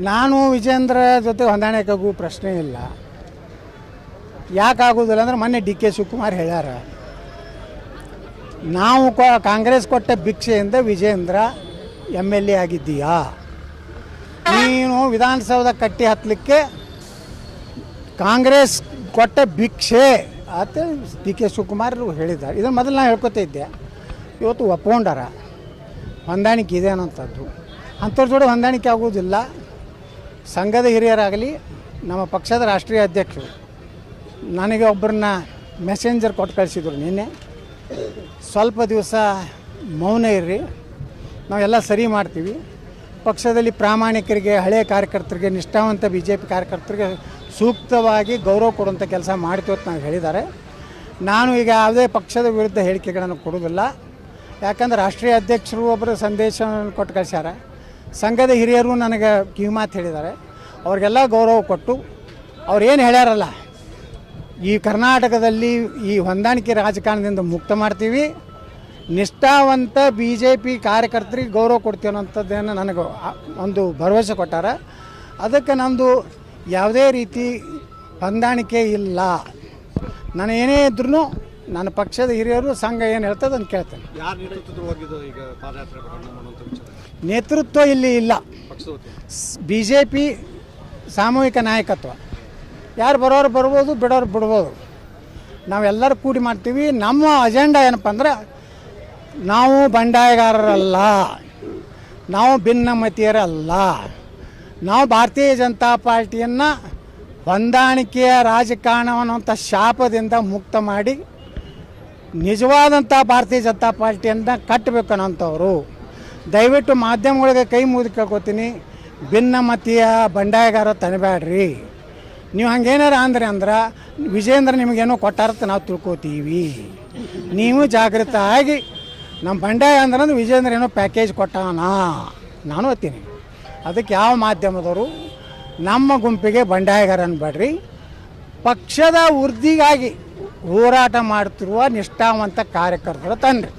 ನಾನು ವಿಜೇಂದ್ರ ಜೊತೆ ಹೊಂದಾಣಿಕೆಗೂ ಪ್ರಶ್ನೆ ಇಲ್ಲ. ಯಾಕೆ ಆಗೋದಿಲ್ಲ ಅಂದ್ರೆ ಮೊನ್ನೆ ಡಿ ಕೆ ಶಿವಕುಮಾರ್ ಹೇಳ್ಯಾರ. ನಾವು ಕಾಂಗ್ರೆಸ್ ಕೊಟ್ಟ ಭಿಕ್ಷೆಯಿಂದ ವಿಜೇಂದ್ರ ಎಂ ಎಲ್ ಎ ಆಗಿದ್ದೀಯಾ? ನೀನು ವಿಧಾನಸೌಧ ಕಟ್ಟಿ ಹತ್ತಲಿಕ್ಕೆ ಕಾಂಗ್ರೆಸ್ ಕೊಟ್ಟ ಭಿಕ್ಷೆ ಅಂತ ಡಿ ಕೆ ಶಿವಕುಮಾರ್ ಹೇಳಿದ್ದಾರೆ. ಇದನ್ನು ಮೊದಲು ನಾನು ಹೇಳ್ಕೊತಾ ಇದ್ದೆ. ಇವತ್ತು ಒಪ್ಕೊಂಡಾರ. ಹೊಂದಾಣಿಕೆ ಇದೆ ಅನ್ನೋಂಥದ್ದು. ಅಂಥವ್ರ ಜೋಡಿ ಹೊಂದಾಣಿಕೆ ಆಗುವುದಿಲ್ಲ ಸಂಘದ ಹಿರಿಯರಾಗಲಿ, ನಮ್ಮ ಪಕ್ಷದ ರಾಷ್ಟ್ರೀಯ ಅಧ್ಯಕ್ಷರು, ನನಗೆ ಒಬ್ಬರನ್ನ ಮೆಸೆಂಜರ್ ಕೊಟ್ಟು ಕಳಿಸಿದ್ರು ನಿನ್ನೆ. ಸ್ವಲ್ಪ ದಿವಸ ಮೌನ ಇರ್ರಿ, ನಾವೆಲ್ಲ ಸರಿ ಮಾಡ್ತೀವಿ. ಪಕ್ಷದಲ್ಲಿ ಪ್ರಾಮಾಣಿಕರಿಗೆ ಹಳೆಯ ಕಾರ್ಯಕರ್ತರಿಗೆ, ನಿಷ್ಠಾವಂತ ಬಿ ಜೆ ಪಿ ಕಾರ್ಯಕರ್ತರಿಗೆ ಸೂಕ್ತವಾಗಿ ಗೌರವ ಕೊಡುವಂಥ ಕೆಲಸ ಮಾಡ್ತೀವಿ ಅಂತ ನಾವು ಹೇಳಿದ್ದಾರೆ. ನಾನು ಈಗ ಯಾವುದೇ ಪಕ್ಷದ ವಿರುದ್ಧ ಹೇಳಿಕೆಗಳನ್ನು ಕೊಡೋದಿಲ್ಲ ಯಾಕಂದ್ರೆ ರಾಷ್ಟ್ರೀಯ ಅಧ್ಯಕ್ಷರು ಒಬ್ಬರು ಸಂದೇಶವನ್ನು ಕೊಟ್ಟು ಕಳಿಸ್ಯಾರ. ಸಂಘದ ಹಿರಿಯರು ನನಗೆ ಕಿವಿಮಾತು ಹೇಳಿದ್ದಾರೆ. ಅವ್ರಿಗೆಲ್ಲ ಗೌರವ ಕೊಟ್ಟು ಅವ್ರು ಏನು ಹೇಳ್ಯಾರಲ್ಲ, ಈ ಕರ್ನಾಟಕದಲ್ಲಿ ಈ ಹೊಂದಾಣಿಕೆ ರಾಜಕಾರಣದಿಂದ ಮುಕ್ತ ಮಾಡ್ತೀವಿ, ನಿಷ್ಠಾವಂತ ಬಿ ಜೆ ಪಿ ಕಾರ್ಯಕರ್ತರಿಗೆ ಗೌರವ ಕೊಡ್ತೀವಿ ಅನ್ನೋಂಥದ್ದೇನು ನನಗೆ ಒಂದು ಭರವಸೆ ಕೊಟ್ಟಾರ. ಅದಕ್ಕೆ ನಮ್ಮದು ಯಾವುದೇ ರೀತಿ ಹೊಂದಾಣಿಕೆ ಇಲ್ಲ. ನಾನು ಏನೇ ಇದ್ರೂ ನನ್ನ ಪಕ್ಷದ ಹಿರಿಯರು ಸಂಘ ಏನು ಹೇಳ್ತದೆ ಅಂತ ಕೇಳ್ತೇನೆ. ಯಾರ ಈಗ ಪಾದಯಾತ್ರೆ ನೇತೃತ್ವ ಇಲ್ಲಿ ಇಲ್ಲ. ಬಿ ಜೆ ಪಿ ಸಾಮೂಹಿಕ ನಾಯಕತ್ವ. ಯಾರು ಬರೋರು ಬರ್ಬೋದು ಬಿಡೋರು ಬಿಡ್ಬೋದು. ನಾವೆಲ್ಲರೂ ಕೂಡಿ ಮಾಡ್ತೀವಿ. ನಮ್ಮ ಅಜೆಂಡಾ ಏನಪ್ಪ ಅಂದ್ರೆ ನಾವು ಬಂಡಾಯಗಾರರಲ್ಲ. ನಾವು ಭಿನ್ನಮತೀಯರಲ್ಲ. ನಾವು ಭಾರತೀಯ ಜನತಾ ಪಾರ್ಟಿಯನ್ನು ಹೊಂದಾಣಿಕೆಯ ರಾಜಕಾರಣ ಅನ್ನುವಂಥ ಶಾಪದಿಂದ ಮುಕ್ತ ಮಾಡಿ ನಿಜವಾದಂಥ ಭಾರತೀಯ ಜನತಾ ಪಾರ್ಟಿಯನ್ನು ಕಟ್ಟಬೇಕು ಅನ್ನೋಂಥವ್ರು ದಯವಿಟ್ಟು ಮಾಧ್ಯಮಗಳಿಗೆ ಕೈ ಮುಗಿದು ಕೇಳ್ಕೊತೀನಿ. ಭಿನ್ನಮತೀಯ ಬಂಡಾಯಗಾರ ತನಬೇಡ್ರಿ ನೀವು ಹಂಗೇನಾರ ಅಂದ್ರೆ ಅಂದ್ರೆ ವಿಜೇಂದ್ರ ನಿಮಗೇನೋ ಕೊಟ್ಟಾರತ್ತ ನಾವು ತಿಳ್ಕೊತೀವಿ. ನೀವು ಜಾಗೃತ ಆಗಿ ನಮ್ಮ ಬಂಡಾಯ ಅಂದ್ರೆ ವಿಜೇಂದ್ರ ಏನೋ ಪ್ಯಾಕೇಜ್ ಕೊಟ್ಟಾನ. ನಾನು ಓದ್ತೀನಿ ಅದಕ್ಕೆ ಯಾವ ಮಾಧ್ಯಮದವರು, ನಮ್ಮ ಗುಂಪಿಗೆ ಬಂಡಾಯಗಾರ ಅನ್ಬೇಡ್ರಿ ಪಕ್ಷದ ವೃದ್ಧಿಗಾಗಿ ಹೋರಾಟ ಮಾಡುತ್ತಿರುವ ನಿಷ್ಠಾವಂತ ಕಾರ್ಯಕರ್ತರ ತಂದೆ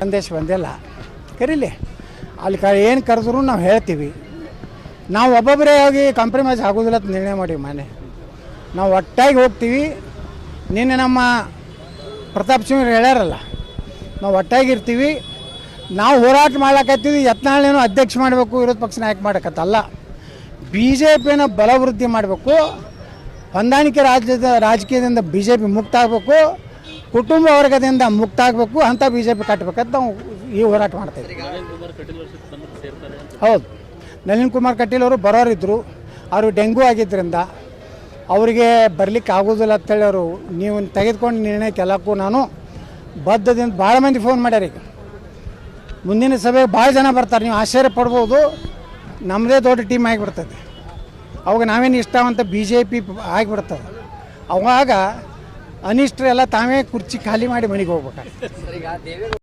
ಸಂದೇಶ ಬಂದಿಲ್ಲ. ಕರೀಲಿ ಅಲ್ಲಿ ಕ ಏನು ಕರೆದ್ರು ನಾವು ಹೇಳ್ತೀವಿ. ನಾವು ಒಬ್ಬೊಬ್ಬರೇ ಹೋಗಿ ಕಾಂಪ್ರಮೈಸ್ ಆಗೋದಿಲ್ಲ ಅಂತ ನಿರ್ಣಯ ಮಾಡಿ ಮನೆ ನಾವು ಒಟ್ಟಾಗಿ ಹೋಗ್ತೀವಿ. ನಿನ್ನೆ ನಮ್ಮ ಪ್ರತಾಪ್ ಸಿಂಗ್ ಹೇಳ್ಯಾರಲ್ಲ ನಾವು ಒಟ್ಟಾಗಿ ಇರ್ತೀವಿ. ನಾವು ಹೋರಾಟ ಮಾಡ್ಲಾಕತ್ತೀವಿ ಯತ್ನಾಳೇನೋ ಅಧ್ಯಕ್ಷ ಮಾಡಬೇಕು ವಿರೋಧ ಪಕ್ಷ ನಾಯಕ ಮಾಡಕತ್ತಲ್ಲ ಬಿ ಜೆ ಪಿನ ಬಲವೃದ್ಧಿ ಮಾಡಬೇಕು. ಹೊಂದಾಣಿಕೆ ರಾಜ್ಯದ ರಾಜಕೀಯದಿಂದ ಬಿ ಜೆ ಪಿ ಮುಕ್ತ ಆಗಬೇಕು ಕುಟುಂಬ ವರ್ಗದಿಂದ ಮುಕ್ತ ಆಗಬೇಕು ಅಂತ ಬಿ ಜೆ ಪಿ ಕಟ್ಟಬೇಕಂತ ನಾವು ಈ ಹೋರಾಟ ಮಾಡ್ತಾ ಇದ್ದೀವಿ. ನಳಿನ್ ಕುಮಾರ್ ಕಟೀಲ್ ವರ್ಷ ತಮ್ಮ ಸೇರ್ತಾರೆ ಅಂತ ಹೌದು. ನಳಿನ್ ಕುಮಾರ್ ಕಟೀಲ್ ಅವರು ಬರೋರಿದ್ದರು ಅವರು ಡೆಂಗೂ ಆಗಿದ್ದರಿಂದ ಅವರಿಗೆ ಬರಲಿಕ್ಕೆ ಆಗೋದಿಲ್ಲ ಅಂತೇಳಿ ಅವರು ನೀವು ತೆಗೆದುಕೊಂಡು ನಿರ್ಣಯಕ್ಕೆ ಎಲ್ಲಕ್ಕೂ ನಾನು ಬದ್ಧದಿಂದ ಭಾಳ ಮಂದಿ ಫೋನ್ ಮಾಡ್ಯಾರ ಈಗ. ಮುಂದಿನ ಸಭೆಗೆ ಭಾಳ ಜನ ಬರ್ತಾರೆ, ನೀವು ಆಶ್ಚರ್ಯ ಪಡ್ಬೋದು ನಮ್ಮದೇ ದೊಡ್ಡ ಟೀಮ್ ಆಗಿಬಿಡ್ತದೆ ಅವಾಗ ನಾವೇನು ಇಷ್ಟವಂತ ಬಿ ಜೆ ಪಿ ಆಗಿಬಿಡ್ತದೆ. ಅವಾಗ ಅನಿಷ್ಟರೆಲ್ಲ ತಾವೇ ಕುರ್ಚಿ ಖಾಲಿ ಮಾಡಿ ಮನೆಗೆ ಹೋಗ್ಬೇಕಾಗ್ತದೆ.